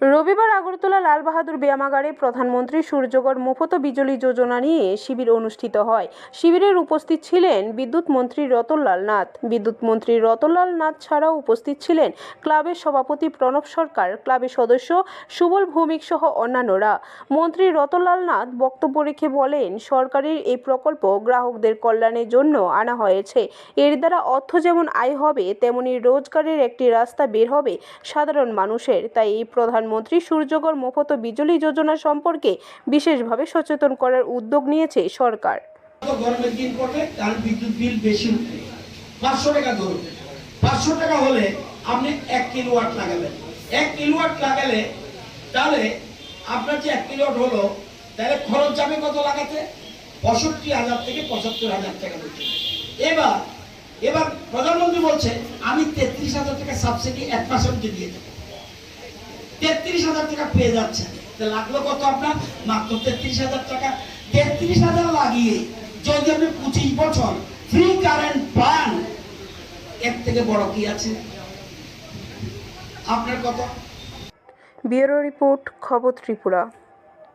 রবিবার আগরতলা লালবাহাদুর ব্যায়ামাগারে প্রধানমন্ত্রী সূর্যগড় মুফত বিজলি যোজনা নিয়ে শিবির অনুষ্ঠিত হয়। শিবিরের উপস্থিত ছিলেন বিদ্যুৎ মন্ত্রী রতনলাল নাথ। বিদ্যুৎ মন্ত্রী রতনলাল নাথ ছাড়াও উপস্থিত ছিলেন ক্লাবের সভাপতি প্রণব সরকার, ক্লাবের সদস্য সুবল ভৌমিক সহ অন্যান্যরা। মন্ত্রী রতনলাল নাথ বক্তব্য রেখে বলেন, সরকারের এই প্রকল্প গ্রাহকদের কল্যাণের জন্য আনা হয়েছে। এর দ্বারা অর্থ যেমন আয় হবে, তেমনি রোজগারের একটি রাস্তা বের হবে সাধারণ মানুষের। তাই এই প্রধানমন্ত্রী সূর্যগড় মুফত বিজলি যোজনা সম্পর্কে বিশেষভাবে সচেতন করার উদ্যোগ নিয়েছে সরকার। বিদ্যুৎ বিল বেশি পাঁচশো টাকা হলে আপনি এক কিলোওয়াট লাগাবেন। এক কিলোওয়াট লাগালে তাহলে আপনার যে এক কিলোওয়াট হলো, তাহলে খরচ যাবে কত লাগাতে? পঁয়ষট্টি হাজার থেকে পঁচাত্তর হাজার টাকা দিতে এবার এবার প্রধানমন্ত্রী বলছে, আমি তেত্রিশ হাজার টাকা সাবসিডি এক পার্সেন্টকে দিয়ে দেবো। তেত্রিশ হাজার টাকা পেয়ে যাচ্ছেন। লাগল কত আপনার? মাত্র তেত্রিশ হাজার টাকা। তেত্রিশ হাজার লাগিয়ে যদি আপনি পঁচিশ বছর ফ্রি কারেন্ট পান, এর থেকে বড় কি আছে? আপনার কথা? ব্যুরো রিপোর্ট, খবর ত্রিপুরা।